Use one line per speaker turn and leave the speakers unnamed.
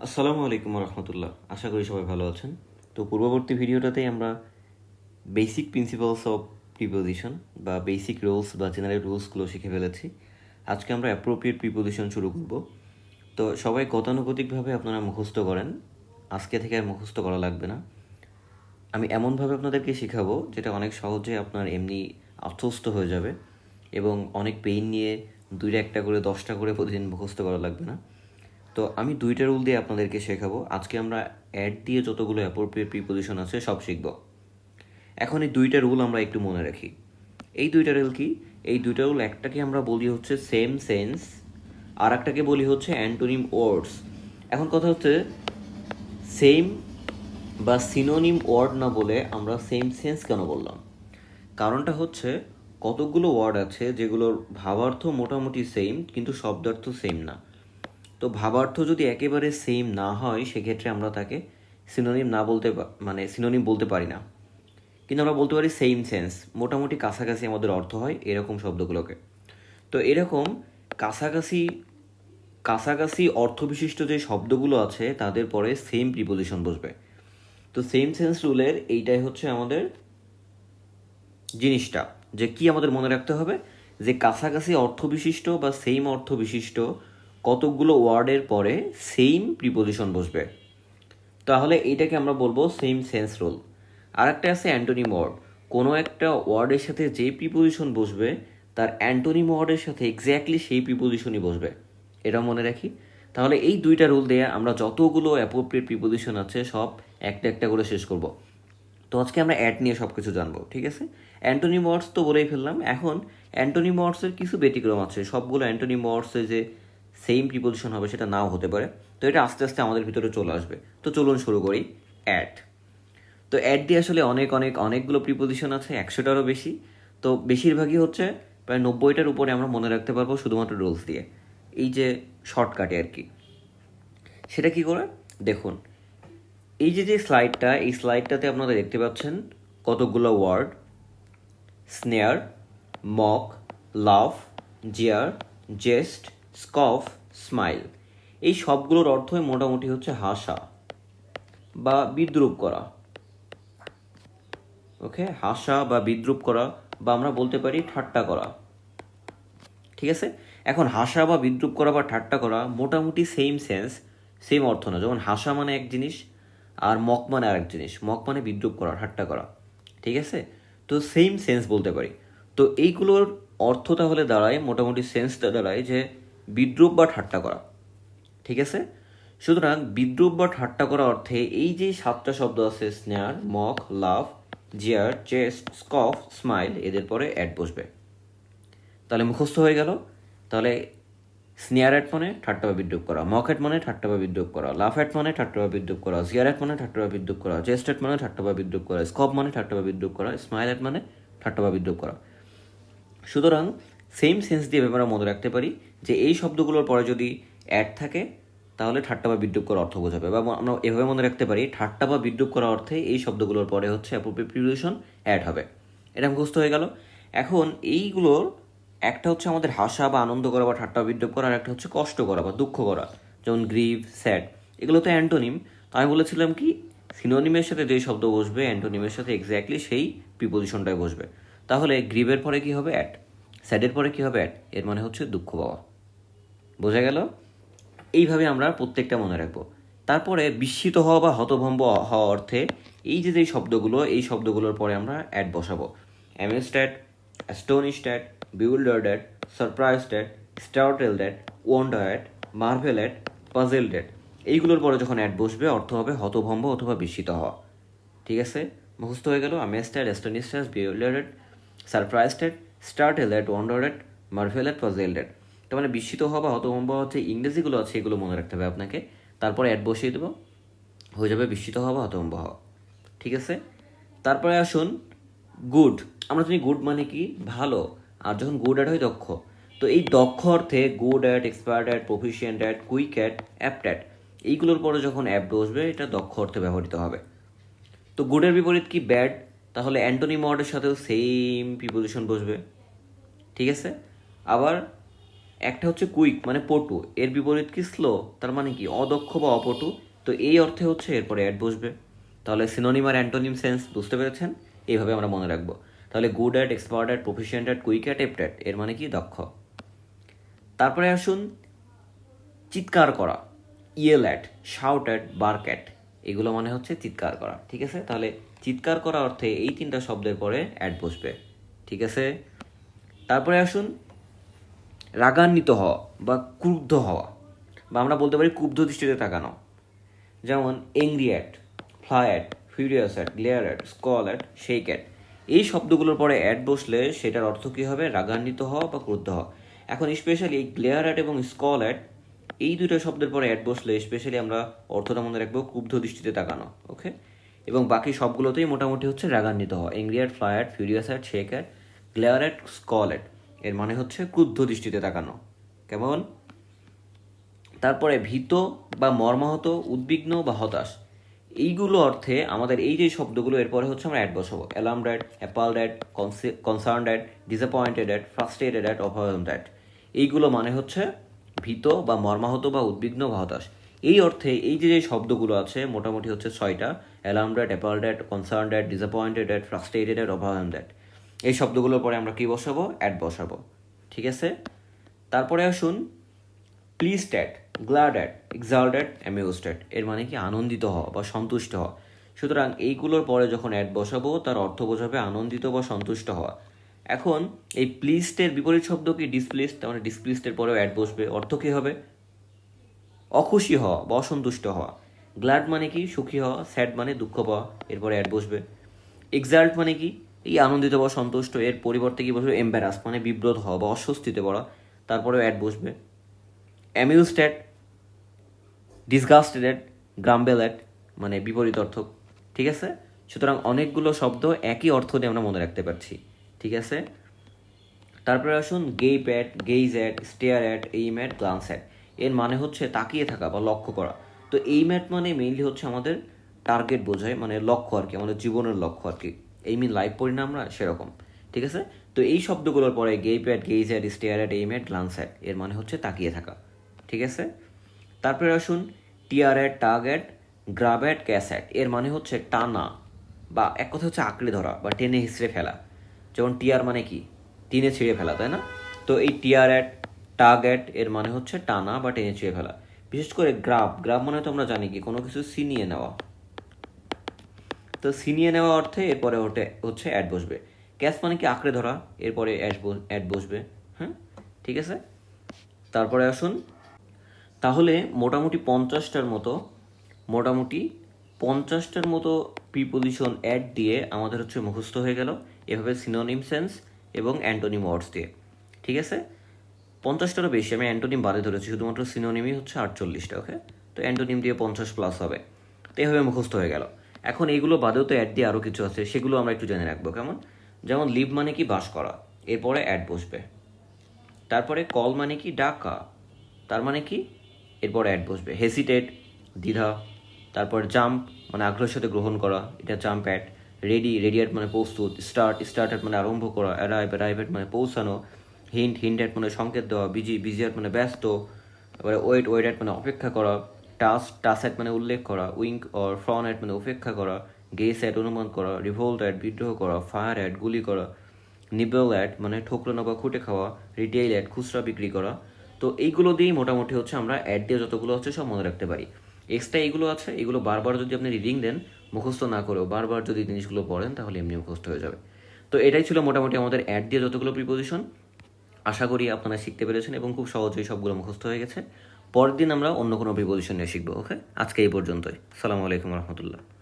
আসসালামু আলাইকুম রহমতুল্লাহ আশা করি সবাই ভালো আছেন। তো পূর্ববর্তী ভিডিওটাতে আমরা বেসিক প্রিন্সিপালস অফ প্রিপোজিশন বা বেসিক রুলস বা জেনারেল রুলসগুলো শিখে ফেলেছি। আজকে আমরা অ্যাপ্রোপ্রিয়েট প্রিপোজিশন শুরু করব। তো সবাই গতানুগতিকভাবে আপনারা মুখস্থ করেন। আজকে থেকে আর মুখস্থ করা লাগবে না। আমি এমনভাবে আপনাদেরকে শেখাবো যেটা অনেক সহজে আপনার এমনি আত্মস্থ হয়ে যাবে এবং অনেক পেইন নিয়ে দুইটা একটা করে দশটা করে প্রতিদিন মুখস্থ করা লাগবে না। তো আমি দুইটা রুল দিয়ে আপনাদেরকে শেখাবো। আজকে আমরা অ্যাড দিয়ে যতগুলো অ্যাপ্রোপ্রিয়েট প্রিপোজিশন আছে সব শিখব। এখন এই দুইটা রুল আমরা একটু মনে রাখি। এই দুইটা রুল কি? এই দুইটা রুল একটাকে আমরা বলি হচ্ছে সেম সেন্স আর একটাকে বলি হচ্ছে অ্যান্টোনিম ওয়ার্ডস এখন কথা হচ্ছে সেম বা সিনোনিম ওয়ার্ড না বলে আমরা সেম সেন্স কেন বললাম? কারণটা হচ্ছে কতগুলো ওয়ার্ড আছে যেগুলোর ভাবার্থ মোটামুটি সেম কিন্তু শব্দার্থ সেম না। তো ভাবার্থ যদি একেবারে সেম না হয়, সেক্ষেত্রে আমরা তাকে সিনোনিম না বলতে মানে সিনোনিম বলতে পারি না। কিন্তু আমরা বলতে পারি সেম সেন্স মোটামুটি কাছাকাছি আমাদের অর্থ হয় এরকম শব্দগুলোকে। তো এরকম কাছাকাছি কাছাকাছি অর্থবিশিষ্ট যে শব্দগুলো আছে, তাদের পরে সেম প্রিপোজিশন বসবে। তো সেম সেন্স রুলের এইটাই হচ্ছে আমাদের জিনিসটা, যে কি আমাদের মনে রাখতে হবে? যে কাছাকাছি অর্থবিশিষ্ট বা সেম অর্থবিশিষ্ট কতকগুলো ওয়ার্ডের পরে সেম প্রিপোজিশন বসবে। তাহলে এইটাকে আমরা বলব সেম সেন্স রুল আর একটা আছে অ্যান্টোনিম ওয়ার্ড। কোনো একটা ওয়ার্ডের সাথে যে প্রিপোজিশন বসবে, তার অ্যান্টোনিম ওয়ার্ডের সাথে এক্স্যাক্টলি সেই প্রিপোজিশনই বসবে। এটা মনে রাখি। তাহলে এই দুইটা রুল দিয়ে আমরা যতগুলো অ্যাপ্রোপ্রিয়েট প্রিপোজিশন আছে, সব একটা একটা করে শেষ করব। তো আজকে আমরা অ্যাড নিয়ে সব কিছু জানব, ঠিক আছে? অ্যান্টোনিম ওয়ার্ডস তো বলেই ফেললাম। এখন অ্যান্টোনিম ওয়ার্ডসের কিছু ব্যতিক্রম আছে। সবগুলো অ্যান্টোনিম ওয়ার্ডসে যে সেম প্রিপোজিশন হবে, সেটা নাও হতে পারে। তো এটা আস্তে আস্তে আমাদের ভিতরে চলে আসবে। তো চলুন শুরু করি অ্যাড তো অ্যাড দিয়ে আসলে অনেক অনেক, অনেকগুলো প্রিপোজিশন আছে, একশোটারও বেশি। তো বেশিরভাগই হচ্ছে প্রায় নব্বইটার উপরে আমরা মনে রাখতে পারব শুধুমাত্র রুলস দিয়ে। এই যে শর্টকাটে আর কি। সেটা কি করে? দেখুন, এই যে যে স্লাইডটা এই স্লাইডটাতে আপনারা দেখতে পাচ্ছেন কতগুলো ওয়ার্ড স্নেয়ার মক লাভ জিয়ার জেস্ট স্কফ, স্মাইল। এই সবগুলোর অর্থই মোটামুটি হচ্ছে হাসা বা বিদ্রুপ করা। ওকে? হাসা বা বিদ্রুপ করা বা আমরা বলতে পারি ঠাট্টা করা। ঠিক আছে? এখন হাসা বা বিদ্রুপ করা বা ঠাট্টা করা মোটামুটি সেম সেন্স সেম অর্থ না। যেমন হাসা মানে এক জিনিস আর মক মানে আরেক জিনিস। মক মানে বিদ্রুপ করা, ঠাট্টা করা। ঠিক আছে? তো সেম সেন্স বলতে পারি। তো এইগুলোর অর্থ তাহলে দাঁড়ায়, মোটামুটি সেন্সটা দাঁড়ায় যে বিদ্রুপ বা ঠাট্টা করা। ঠিক আছে? সুতরাং বিদ্রুপ বা ঠাট্টা করা অর্থে এই যে সাতটা শব্দ আছে স্নেয়ার মক লাভ জিয়ার চেস্ট স্কফ স্মাইল এদের পরে অ্যাড বসবে। তাহলে মুখস্থ হয়ে গেল। তাহলে স্নেয়ার অ্যাট মানে ঠাট্টা বা বিদ্রুপ করা মক অ্যাট মানে ঠাট্টা বা বিদ্রুপ করা লাফ অ্যাট মানে ঠাট্টা বা বিদ্রুপ করা জিয়ার অ্যাট মানে ঠাট্টা বা বিদ্রুপ করা চেস্ট অ্যাট মানে ঠাট্টা বা বিদ্রুপ করা স্কপ মানে ঠাট্টা বা বিদ্রুপ করা স্মাইল অ্যাট মানে ঠাট্টা বা বিদ্রুপ করা। সুতরাং সেম সেন্স দিয়ে আমরা মনে রাখতে পারি যে এই শব্দগুলোর পরে যদি অ্যাড থাকে, তাহলে ঠাট্টা বা বিদ্রুপ করা অর্থ বোঝাবে। বা আমরা এভাবে মনে রাখতে পারি, ঠাট্টা বা বিদ্রুপ করা অর্থে এই শব্দগুলোর পরে হচ্ছে অ্যাপ্রোপ্রিয়েট অ্যাড হবে। এটা মুখস্থ হয়ে গেল। এখন এইগুলোর একটা হচ্ছে আমাদের হাসা বা আনন্দ করা বা ঠাট্টা বিদ্রুপ করা, আর একটা হচ্ছে কষ্ট করা বা দুঃখ করা, যেমন গ্রিভ স্যাড এগুলো তো অ্যান্টোনিম। তো আমি বলেছিলাম কি সিনোনিমের সাথে যেই শব্দ বসবে অ্যান্টোনিমের সাথে এক্স্যাক্টলি সেই প্রিপোজিশনটাই বসবে। তাহলে গ্রিভের পরে কি হবে? অ্যাড স্যাডের পরে কি হবে? এর মানে হচ্ছে দুঃখ পাওয়া। বোঝা গেল? এইভাবে আমরা প্রত্যেকটা মনে রাখব। তারপরে বিস্মিত হওয়া বা হতভম্ব হওয়া অর্থে এই যে যে শব্দগুলো, এই শব্দগুলোর পরে আমরা অ্যাড বসাবো। Amazed at astonished at bewildered at surprised at startled at wonder at marvel at puzzled at এইগুলোর পরে যখন অ্যাড বসবে, অর্থ হবে হতভম্ব অথবা বিস্মিত হওয়া। ঠিক আছে? মুখস্থ হয়ে গেল? Amazed at astonished at bewildered at surprised at startled at wonder at marvel at puzzled at তার মানে বিস্মিত হওয়া বা হতভম্ব হচ্ছে ইংরেজিগুলো আছে, এগুলো মনে রাখতে হবে আপনাকে। তারপরে অ্যাড বসিয়ে দেবো। হয়ে যাবে বিস্মিত হওয়া বা হতভম্ব হওয়া। ঠিক আছে? তারপরে আসুন গুড আমরা জানি গুড মানে কি? ভালো। আর যখন গুড অ্যাড হয়, দক্ষ। তো এই দক্ষ অর্থে good at expert at proficient at quick at apt at এইগুলোর পরে যখন অ্যাপ বসবে, এটা দক্ষ অর্থে ব্যবহৃত হবে। তো গুডের বিপরীত কি? ব্যাড তাহলে অ্যান্টনি ওয়ার্ডের সাথেও সেম প্রিপোজিশন বসবে। ঠিক আছে? আবার একটা হচ্ছে কুইক মানে পটু। এর বিপরীত কি স্লো তার মানে কি? অদক্ষ বা অপটু। তো এই অর্থে হচ্ছে এরপরে অ্যাড বসবে। তাহলে সিনোনিম আর অ্যান্টোনিম সেন্স বুঝতে পেরেছেন? এইভাবে আমরা মনে রাখব। তাহলে good at expert at proficient at quick at apt এর মানে কি? দক্ষ। তারপরে আসুন চিৎকার করা। Yell at shout at bark at এগুলো মানে হচ্ছে চিৎকার করা। ঠিক আছে? তাহলে চিৎকার করা অর্থে এই তিনটা শব্দের পরে অ্যাড বসবে। ঠিক আছে? তারপরে আসুন, রাগান্বিত হওয়া বা ক্রুদ্ধ হওয়া বা আমরা বলতে পারি ক্ষুব্ধ দৃষ্টিতে তাকানো। যেমন angry at fly at furious at glare at scowl at shake at এই শব্দগুলোর পরে অ্যাড বসলে সেটার অর্থ কী হবে? রাগান্বিত হওয়া বা ক্রুদ্ধ হওয়া। এখন স্পেশালি গ্লেয়ার অ্যাট এবং স্কল অ্যাট এই দুটো শব্দের পরে অ্যাড বসলে স্পেশালি আমরা অর্থটা মনে রাখব ক্ষুব্ধ দৃষ্টিতে তাকানো ওকে এবং বাকি সবগুলোতেই মোটামুটি হচ্ছে রাগান্বিত হওয়া। Angry at fly at furious at shake at glare at scowl at এর মানে হচ্ছে ক্রুদ্ধ দৃষ্টিতে তাকানো। কেমন? তারপরে ভীত বা মর্মাহত, উদ্বিগ্ন বা হতাশ। এইগুলো অর্থে আমাদের এই যে শব্দগুলো, এরপরে হচ্ছে আমরা অ্যাড বসাবো। Alarmed at appalled at concerned at disappointed at frustrated at overwhelmed at এইগুলো মানে হচ্ছে ভীত বা মর্মাহত বা উদ্বিগ্ন বা হতাশ। এই অর্থে এই যে যে শব্দগুলো আছে, মোটামুটি হচ্ছে ছয়টা alarmed at appalled at concerned at disappointed at frustrated at overwhelmed at এই শব্দগুলোর পরে আমরা কি বসাবো? অ্যাড বসাবো। ঠিক আছে? তারপরে আসুন pleased at glad at exult at amused at এর মানে কি? আনন্দিত হওয়া বা সন্তুষ্ট হওয়া। সুতরাং এইগুলোর পরে যখন অ্যাড বসাবো, তার অর্থ বোঝাবে আনন্দিত বা সন্তুষ্ট হওয়া। এখন এই প্লিস্টের বিপরীত শব্দ কি? ডিসপ্লিস্ট তার মানে ডিসপ্লিস্টের পরেও অ্যাড বসবে। অর্থ কী হবে? অখুশি হওয়া বা অসন্তুষ্ট হওয়া। গ্ল্যাড মানে কি? সুখী হওয়া, স্যাড মানে দুঃখ পাওয়া, এরপরে অ্যাড বসবে। এক্সাল্ট মানে কি? এই আনন্দিত বা সন্তুষ্ট, এর পরিবর্তে কি বসবে? এম্বারাস মানে বিব্রত হওয়া বা অস্বস্তিতে পড়া, তারপরেও অ্যাড বসবে। Amused at disgusted at grumble at মানে বিপরীত অর্থ। ঠিক আছে? সুতরাং অনেকগুলো শব্দ একই অর্থ দিয়ে আমরা মনে রাখতে পারছি। ঠিক আছে? তারপরে আসুন gape at gaze at stare at aim at glance at এর মানে হচ্ছে তাকিয়ে থাকা বা লক্ষ্য করা। তো এই অ্যাট মানে মেইনলি হচ্ছে আমাদের টার্গেট বোঝায় মানে লক্ষ্য আর কি, আমাদের জীবনের লক্ষ্য আর কি। এই মিন লাইফ পড়ি না আমরা সেরকম। ঠিক আছে? তো এই শব্দগুলোর পরে gape at gaze at stare at aim at glance at এর মানে হচ্ছে তাকিয়ে থাকা। ঠিক আছে? তারপরে আসুন tear at tug at grab at catch at এর মানে হচ্ছে টানা বা এক কথা হচ্ছে আঁকড়ে ধরা বা টেনে হিসড়ে ফেলা। যেমন টিয়ার মানে কি? টিনে ছিঁড়ে ফেলা, তাই না? তো এই টিয়ার অ্যাট টাগ অ্যাট এর মানে হচ্ছে টানা বা টেনে ছিঁড়ে ফেলা। বিশেষ করে গ্রাব গ্রাব মানে তো আমরা জানি কি, কোনো কিছু সিনিয়ে নেওয়া। তো সিনিয়ে নেওয়া অর্থে এরপরে ওটে, হচ্ছে অ্যাড বসবে। ক্যাশ মানে কি, আঁকড়ে ধরা, এরপরে অ্যাড বসবে। হ্যাঁ ঠিক আছে? তারপরে আসুন। তাহলে মোটামুটি পঞ্চাশটার মতো, মোটামুটি পঞ্চাশটার মতো প্রিপোজিশন অ্যাড দিয়ে আমাদের হচ্ছে মুখস্থ হয়ে গেল। এভাবে সিনোনিম সেন্স এবং অ্যান্টোনিম ওয়ার্ডস দিয়ে। ঠিক আছে? পঞ্চাশটারও বেশি, আমি অ্যান্টোনিম বাদে ধরেছি, শুধুমাত্র সিনোনিমই হচ্ছে আটচল্লিশটা ওকে তো অ্যান্টোনিম দিয়ে পঞ্চাশ প্লাস হবে। তো এভাবে মুখস্থ হয়ে গেল। এখন এইগুলো বাদেও তো অ্যাড দিয়ে আরও কিছু আছে, সেগুলো আমরা একটু জেনে রাখব, কেমন? যেমন লিভ মানে কি বাস করা, এরপরে অ্যাড বসবে। তারপরে কল মানে কি ডাকা, তার মানে কি এরপরে অ্যাড বসবে। হেসিটেট দ্বিধা, তারপর জাম্প মানে আগ্রহের সাথে গ্রহণ করা, এটা জাম্প অ্যাড রেডি রেডিয়াট মানে প্রস্তুত স্টার্ট স্টার্টেড মানে আরম্ভ করা অ্যারাইভ অ্যারাইভেট মানে পৌঁছানো হিন্ট হিন্টেড মানে সংকেত দেওয়া বিজি বিজিয়ার মানে ব্যস্ত, তারপরে ওয়েট ওয়েট মানে অপেক্ষা করা টাস টাসেট মানে উল্লেখ করা উইঙ্ক অর ফ্রন অ্যাট মানে উপেক্ষা করা গেস অ্যাট অনুমান করা রিভোল্ট অ্যাট বিদ্রোহ করা ফায়ার অ্যাট গুলি করা নিবেল অ্যাট মানে ঠোকরানো বা খুঁটে খাওয়া রিটেইল অ্যাট খুচরা বিক্রি করা। তো এইগুলো দিয়েই মোটামুটি হচ্ছে আমরা অ্যাড দিয়ে যতগুলো হচ্ছে সব মনে রাখতে পারি। এক্সট্রা এইগুলো আছে, এগুলো বারবার যদি আপনি রিডিং দেন, মুখস্থ না করেও বারবার যদি জিনিসগুলো পড়েন, তাহলে এমনি মুখস্থ হয়ে যাবে। তো এটাই ছিল মোটামুটি আমাদের অ্যাড দিয়ে যতগুলো প্রিপোজিশন আশা করি আপনারা শিখতে পেরেছেন এবং খুব সহজেই সবগুলো মুখস্থ হয়ে গেছে। পরদিন দিন আমরা অন্য কোনো প্রিপোজিশন নিয়ে শিখব ওকে আজকে এই পর্যন্তই। সালামু আলাইকুম রহমতুল্লাহ।